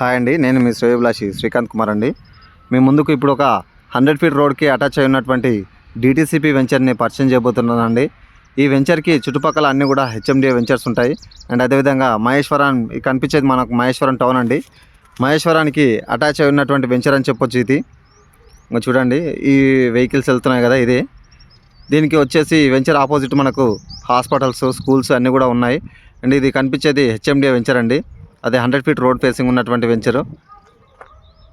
Hi అండి నేను మీ శ్రేయభిలాషి శ్రీకాంత్ కుమార్ అండి. మీ ముందుకు ఇప్పుడు ఒక హండ్రెడ్ ఫీట్ రోడ్కి అటాచ్ అయి ఉన్నటువంటి డిటీసీపీ వెంచర్ని పరిచయం చేయబోతున్నానండి. ఈ వెంచర్కి చుట్టుపక్కల అన్నీ కూడా హెచ్ఎండిఏ వెంచర్స్ ఉంటాయి. అండ్ అదేవిధంగా మహేశ్వరం కనిపించేది మనకు మహేశ్వరం టౌన్ అండి. మహేశ్వరానికి అటాచ్ అయి ఉన్నటువంటి వెంచర్ అని చెప్పొచ్చు ఇది. చూడండి ఈ వెహికల్స్ వెళ్తున్నాయి కదా ఇది. దీనికి వచ్చేసి వెంచర్ ఆపోజిట్ మనకు హాస్పిటల్స్ స్కూల్స్ అన్నీ కూడా ఉన్నాయి. అండ్ ఇది కనిపించేది హెచ్ఎండిఏ వెంచర్ అండి. అదే హండ్రెడ్ ఫీట్ రోడ్ ఫేసింగ్ ఉన్నటువంటి వెంచర్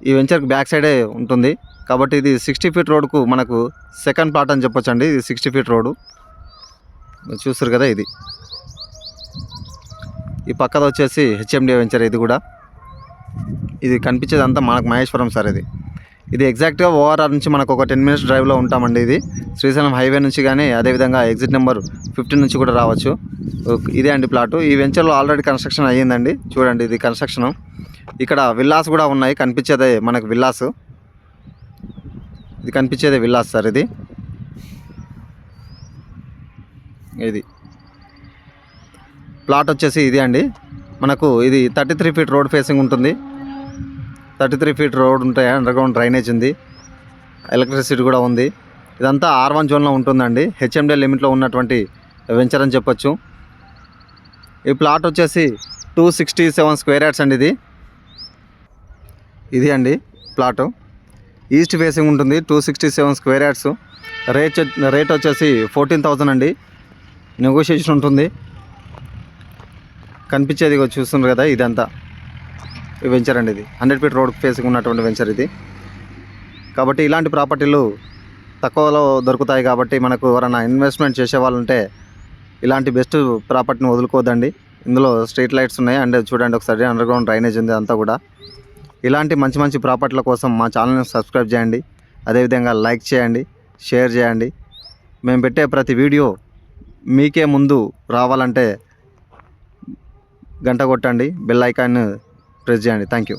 ఈ వెంచర్కి బ్యాక్ సైడే ఉంటుంది. కాబట్టి ఇది సిక్స్టీ ఫీట్ రోడ్కు మనకు సెకండ్ ప్లాట్ అని చెప్పొచ్చు అండి ఇది సిక్స్టీ ఫీట్ రోడ్డు చూస్తారు కదా ఇది. ఈ పక్కద వచ్చేసి హెచ్ఎండి వెంచర్ ఇది కూడా. ఇది కనిపించేదంతా మనకు మహేశ్వరం సార్ ఇది. ఇది ఎగ్జాక్ట్గా ఓఆర్ఆర్ నుంచి మనకు ఒక టెన్ మినిట్స్ డ్రైవ్లో ఉంటామండి ఇది. శ్రీశైలం హైవే నుంచి కానీ అదేవిధంగా ఎగ్జిట్ నెంబర్ ఫిఫ్టీన్ నుంచి కూడా రావచ్చు. ఓకే, ఇదే అండి ప్లాటు ఈ వెంచర్లో ఆల్రెడీ కన్స్ట్రక్షన్ అయ్యిందండి. చూడండి ఇది కన్స్ట్రక్షన్ ఇక్కడ విల్లాస్ కూడా ఉన్నాయి. కనిపించేదే మనకు విల్లాస్ ఇది కనిపించేదే విల్లాస్ సార్ ఇది. ఇది. ప్లాట్ వచ్చేసి ఇది అండి. మనకు ఇది thirty three feet road facing ఉంటుంది. థర్టీ త్రీ ఫీట్ రోడ్ ఉంటాయి అండర్గ్రౌండ్ డ్రైనేజ్ ఉంది. ఎలక్ట్రిసిటీ కూడా ఉంది. ఇదంతా ఆర్ వన్ జోన్లో ఉంటుందండి. హెచ్ఎండీ లిమిట్లో ఉన్నటువంటి వెంచర్ అని చెప్పొచ్చు. ఈ ప్లాట్ వచ్చేసి two sixty seven square yards అండి ఇది. ఇది అండి ప్లాటు. ఈస్ట్ ఫేసింగ్ ఉంటుంది two sixty seven square yards. Rate rate వచ్చేసి ఫోర్టీన్ థౌజండ్ అండి. నెగోషియేషన్ ఉంటుంది. కనిపించేది చూస్తున్నారు కదా ఇదంతా. వెంచర్ అండి ఇది. హండ్రెడ్ ఫీట్ రోడ్ ఫేసింగ్ ఉన్నటువంటి వెంచర్ ఇది. కాబట్టి ఇలాంటి ప్రాపర్టీలు తక్కువలో దొరుకుతాయి కాబట్టి మనకు ఎవరైనా ఇన్వెస్ట్మెంట్ చేసే ఉంటే ఇలాంటి బెస్ట్ ప్రాపర్టీని వదులుకోదండి ఇందులో స్ట్రీట్ లైట్స్ ఉన్నాయి. అండ్ చూడండి ఒకసారి అండర్ గ్రౌండ్ డ్రైనేజ్ ఉంది అంతా కూడా. ఇలాంటి మంచి మంచి ప్రాపర్టీల కోసం మా ఛానల్ని సబ్స్క్రైబ్ చేయండి. అదేవిధంగా లైక్ చేయండి షేర్ చేయండి. మేము పెట్టే ప్రతి వీడియో మీకే ముందు రావాలంటే గంట కొట్టండి. బెల్ ఐకాన్ ప్రెస్ చేయండి. Thank you